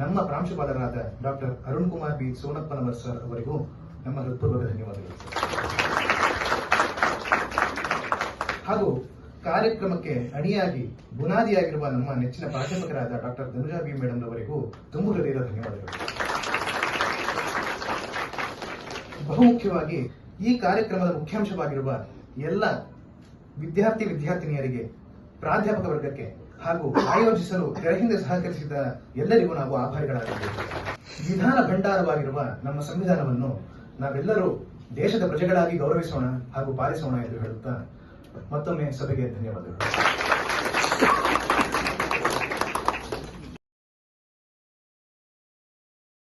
ನಮ್ಮ ಪ್ರಾಂಶುಪಾಲರಾದ doctor Arun Kumar B Sonappanavar sir ಅವರಿಗೂ ನಮ್ಮ ಹೃತ್ಪೂರ್ವಕ ಧನ್ಯವಾದಗಳು. ಹಾಗೂ ಕಾರ್ಯಕ್ರಮಕ್ಕೆ ಅಣಿಯಾಗಿ ಬುನಾದಿಯಾಗಿರುವ ನಮ್ಮ ನೆಚ್ಚಿನ ಪ್ರಾಧ್ಯಾಪಕರಾದ ಡಾಕ್ಟರ್ ಧನುಜಾ ಬಿ ಮೇಡಮ್ ಅವರಿಗೂ ತುಂಬು ಹೃದಯದ ಧನ್ಯವಾದಗಳು. ಬಹುಮುಖ್ಯವಾಗಿ ಈ ಕಾರ್ಯಕ್ರಮದ ಮುಖ್ಯಾಂಶವಾಗಿರುವ ಎಲ್ಲ ವಿದ್ಯಾರ್ಥಿ ವಿದ್ಯಾರ್ಥಿನಿಯರಿಗೆ, ಪ್ರಾಧ್ಯಾಪಕ ವರ್ಗಕ್ಕೆ ಹಾಗೂ ಆಯೋಜಿಸಲು ಕೆಳಹಿಂದ ಸಹಕರಿಸಿದ ಎಲ್ಲರಿಗೂ ನಾವು ಆಭಾರಿಗಳಾಗಿದ್ದೇವೆ. ವಿಧಾನ ಭಂಡಾರವಾಗಿರುವ ನಮ್ಮ ಸಂವಿಧಾನವನ್ನು ನಾವೆಲ್ಲರೂ ದೇಶದ ಪ್ರಜೆಗಳಾಗಿ ಗೌರವಿಸೋಣ ಹಾಗೂ ಪಾಲಿಸೋಣ ಎಂದು ಹೇಳುತ್ತಾ ಮತ್ತೊಮ್ಮೆ ಸಭೆಗೆ ಧನ್ಯವಾದಗಳು.